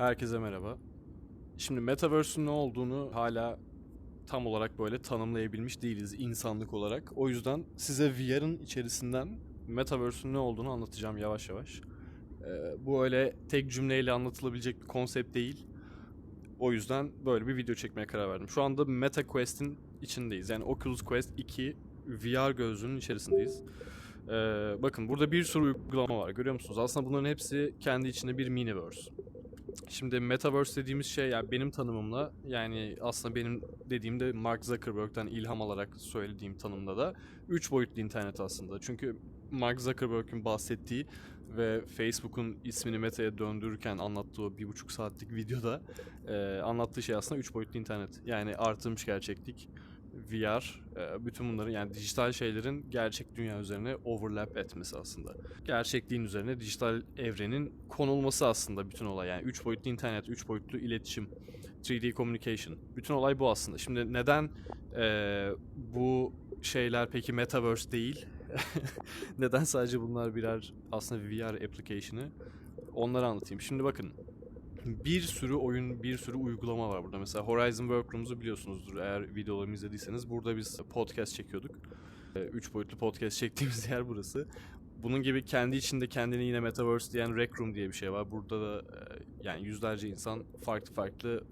Herkese merhaba. Şimdi Metaverse'ün ne olduğunu hala tam olarak böyle tanımlayabilmiş değiliz insanlık olarak. O yüzden size VR'ın içerisinden Metaverse'ün ne olduğunu anlatacağım yavaş yavaş. Ee, bu öyle tek cümleyle anlatılabilecek bir konsept değil. O yüzden böyle bir video çekmeye karar verdim. Şu anda Meta Quest'in içindeyiz. Yani Oculus Quest 2 VR gözlüğünün içerisindeyiz. Ee, bakın burada bir sürü uygulama var görüyor musunuz? Aslında bunların hepsi kendi içinde bir miniverse. Şimdi Metaverse dediğimiz şey yani benim tanımımla yani aslında benim dediğimde Mark Zuckerberg'den ilham alarak söylediğim tanımda da 3 boyutlu internet aslında. Çünkü Mark Zuckerberg'in bahsettiği ve Facebook'un ismini Meta'ya döndürürken anlattığı bir buçuk saatlik videoda e, anlattığı şey aslında 3 boyutlu internet. Yani artırmış gerçeklik, VR, e, bütün bunların yani dijital şeylerin gerçek dünya üzerine overlap etmesi aslında. Gerçekliğin üzerine dijital evrenin konulması aslında bütün olay. Yani 3 boyutlu internet, 3 boyutlu iletişim, 3D communication. Bütün olay bu aslında. Şimdi neden e, bu şeyler peki metaverse değil? neden sadece bunlar birer aslında VR application'ı? Onları anlatayım. Şimdi bakın bir sürü oyun, bir sürü uygulama var burada. Mesela Horizon Workrooms'u biliyorsunuzdur eğer videolarımı izlediyseniz. Burada biz podcast çekiyorduk. 3 boyutlu podcast çektiğimiz yer burası. Bunun gibi kendi içinde kendini yine Metaverse diyen Rec Room diye bir şey var. Burada da e, yani yüzlerce insan farklı farklı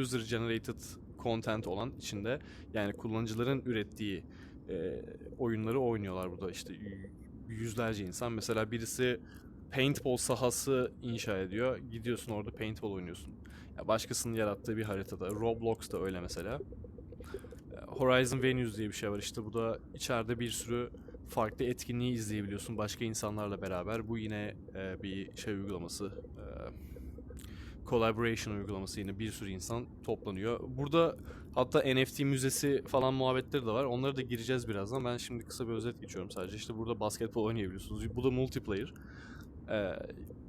user generated content olan içinde yani kullanıcıların ürettiği e, oyunları oynuyorlar burada işte yüzlerce insan. Mesela birisi paintball sahası inşa ediyor. Gidiyorsun orada paintball oynuyorsun. Ya başkasının yarattığı bir haritada. Roblox da öyle mesela. Horizon Venues diye bir şey var işte bu da içeride bir sürü farklı etkinliği izleyebiliyorsun başka insanlarla beraber. Bu yine e, bir şey uygulaması. E, collaboration uygulaması yine bir sürü insan toplanıyor. Burada hatta NFT müzesi falan muhabbetleri de var. Onlara da gireceğiz birazdan. Ben şimdi kısa bir özet geçiyorum sadece. İşte burada basketbol oynayabiliyorsunuz. Bu da multiplayer. Ee,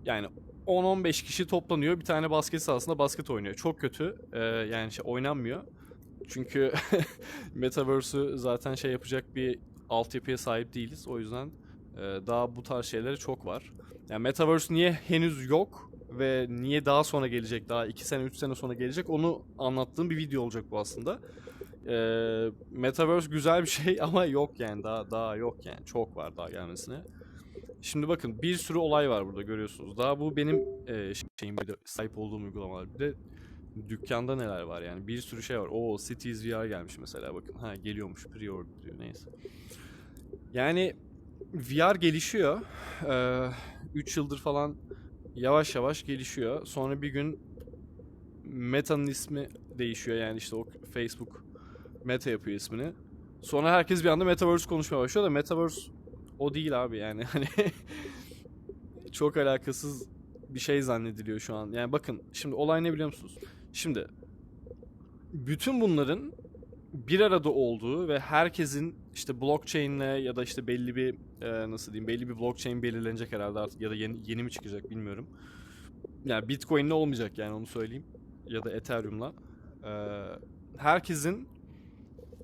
yani 10-15 kişi toplanıyor. Bir tane basket sahasında basket oynuyor. Çok kötü. Ee, yani şey oynanmıyor. Çünkü Metaverse'ü zaten şey yapacak bir altyapıya sahip değiliz. O yüzden e, daha bu tarz şeyleri çok var. Yani Metaverse niye henüz yok ve niye daha sonra gelecek, daha 2 sene 3 sene sonra gelecek onu anlattığım bir video olacak bu aslında. Ee, Metaverse güzel bir şey ama yok yani daha daha yok yani çok var daha gelmesine. Şimdi bakın bir sürü olay var burada görüyorsunuz. Daha bu benim e, şeyim bir de sahip olduğum uygulamalar. Bir de dükkanda neler var yani bir sürü şey var. Oo Cities VR gelmiş mesela bakın. Ha geliyormuş pre-order diyor neyse. Yani VR gelişiyor. 3 yıldır falan yavaş yavaş gelişiyor. Sonra bir gün Meta'nın ismi değişiyor yani işte o Facebook Meta yapıyor ismini. Sonra herkes bir anda Metaverse konuşmaya başlıyor da Metaverse o değil abi yani hani çok alakasız bir şey zannediliyor şu an. Yani bakın şimdi olay ne biliyor musunuz? Şimdi bütün bunların bir arada olduğu ve herkesin işte blockchain'le ya da işte belli bir e, nasıl diyeyim belli bir blockchain belirlenecek herhalde artık ya da yeni, yeni mi çıkacak bilmiyorum. Yani Bitcoin'le olmayacak yani onu söyleyeyim ya da Ethereum'la. E, herkesin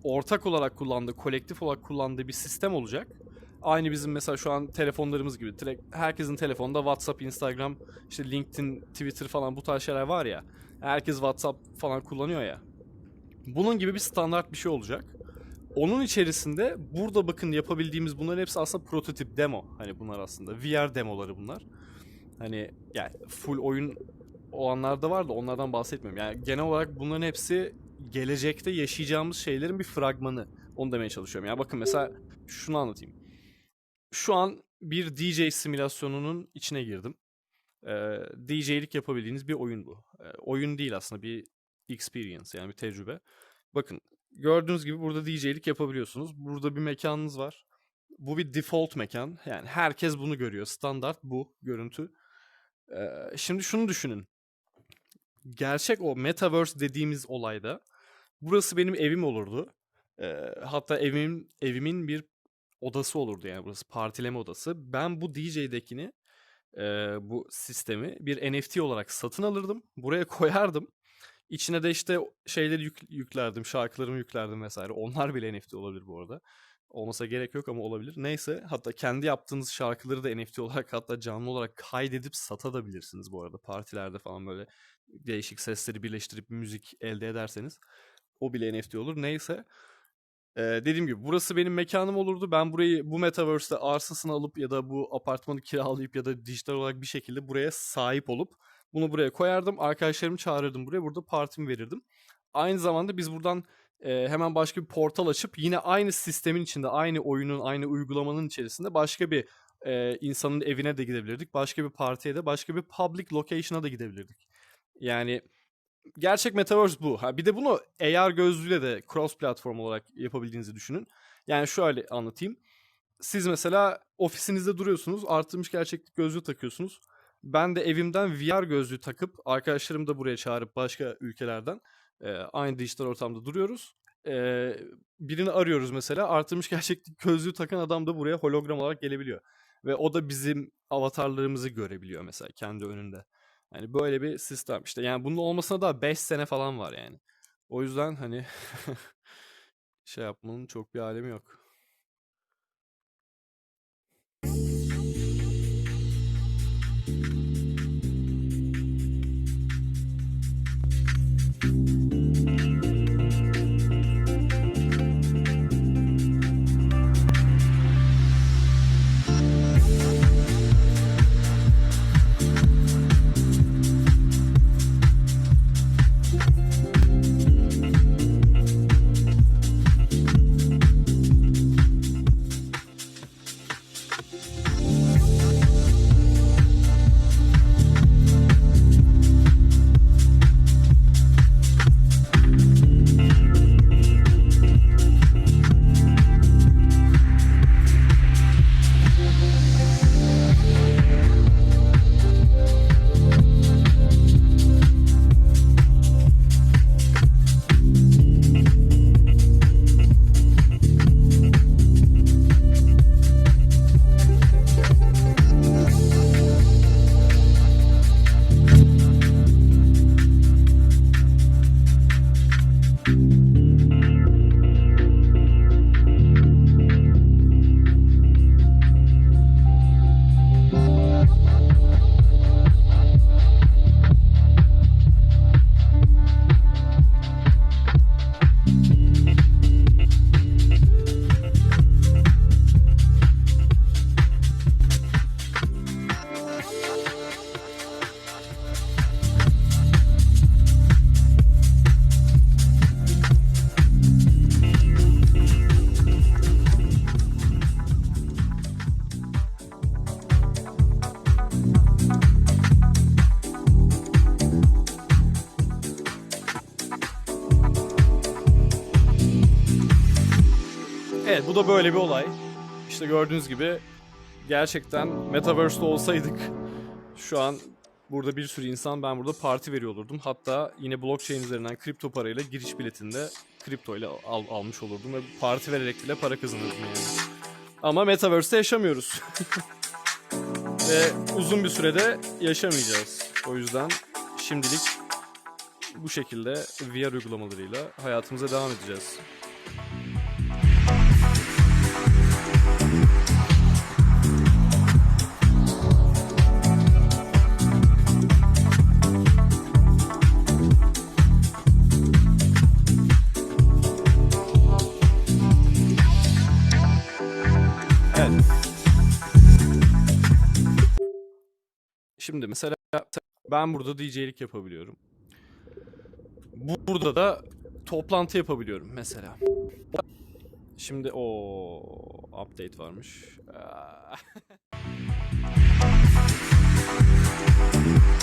ortak olarak kullandığı, kolektif olarak kullandığı bir sistem olacak. Aynı bizim mesela şu an telefonlarımız gibi. Direkt herkesin telefonunda WhatsApp, Instagram, işte LinkedIn, Twitter falan bu tarz şeyler var ya. Herkes WhatsApp falan kullanıyor ya. Bunun gibi bir standart bir şey olacak. Onun içerisinde burada bakın yapabildiğimiz bunların hepsi aslında prototip demo. Hani bunlar aslında VR demoları bunlar. Hani yani full oyun olanlarda var da onlardan bahsetmiyorum. Yani genel olarak bunların hepsi gelecekte yaşayacağımız şeylerin bir fragmanı. Onu demeye çalışıyorum. Yani bakın mesela şunu anlatayım. Şu an bir DJ simülasyonunun içine girdim. Ee, DJ'lik yapabildiğiniz bir oyun bu. Ee, oyun değil aslında bir experience yani bir tecrübe. Bakın gördüğünüz gibi burada DJ'lik yapabiliyorsunuz. Burada bir mekanınız var. Bu bir default mekan. Yani herkes bunu görüyor. Standart bu görüntü. Ee, şimdi şunu düşünün. Gerçek o metaverse dediğimiz olayda burası benim evim olurdu. Ee, hatta evimin evimin bir odası olurdu yani burası partileme odası. Ben bu DJ'dekini e, bu sistemi bir NFT olarak satın alırdım. Buraya koyardım. İçine de işte şeyleri yük, yüklerdim, şarkılarımı yüklerdim vesaire. Onlar bile NFT olabilir bu arada. Olmasa gerek yok ama olabilir. Neyse hatta kendi yaptığınız şarkıları da NFT olarak hatta canlı olarak kaydedip satabilirsiniz bu arada. Partilerde falan böyle değişik sesleri birleştirip müzik elde ederseniz o bile NFT olur. Neyse. Ee, dediğim gibi burası benim mekanım olurdu. Ben burayı bu metaverse'te arsasını alıp ya da bu apartmanı kiralayıp ya da dijital olarak bir şekilde buraya sahip olup bunu buraya koyardım. Arkadaşlarımı çağırırdım buraya. Burada partimi verirdim. Aynı zamanda biz buradan e, hemen başka bir portal açıp yine aynı sistemin içinde, aynı oyunun, aynı uygulamanın içerisinde başka bir e, insanın evine de gidebilirdik. Başka bir partiye de, başka bir public location'a da gidebilirdik. Yani gerçek metaverse bu. Ha bir de bunu AR gözlüğüyle de cross platform olarak yapabildiğinizi düşünün. Yani şöyle anlatayım. Siz mesela ofisinizde duruyorsunuz, artırmış gerçeklik gözlüğü takıyorsunuz. Ben de evimden VR gözlüğü takıp arkadaşlarımı da buraya çağırıp başka ülkelerden e, aynı dijital ortamda duruyoruz. E, birini arıyoruz mesela. Artırmış gerçeklik gözlüğü takan adam da buraya hologram olarak gelebiliyor. Ve o da bizim avatarlarımızı görebiliyor mesela kendi önünde. Yani böyle bir sistem işte. Yani bunun olmasına da 5 sene falan var yani. O yüzden hani şey yapmanın çok bir alemi yok. Da böyle bir olay. İşte gördüğünüz gibi gerçekten Metaverse'de olsaydık şu an burada bir sürü insan ben burada parti veriyor olurdum. Hatta yine blockchain üzerinden kripto parayla giriş biletinde kripto ile al, almış olurdum ve parti vererek bile para kazanırdım yani. Ama Metaverse'de yaşamıyoruz. ve uzun bir sürede yaşamayacağız. O yüzden şimdilik bu şekilde VR uygulamalarıyla hayatımıza devam edeceğiz. Şimdi mesela ben burada DJ'lik yapabiliyorum. Burada da toplantı yapabiliyorum mesela. Şimdi o update varmış.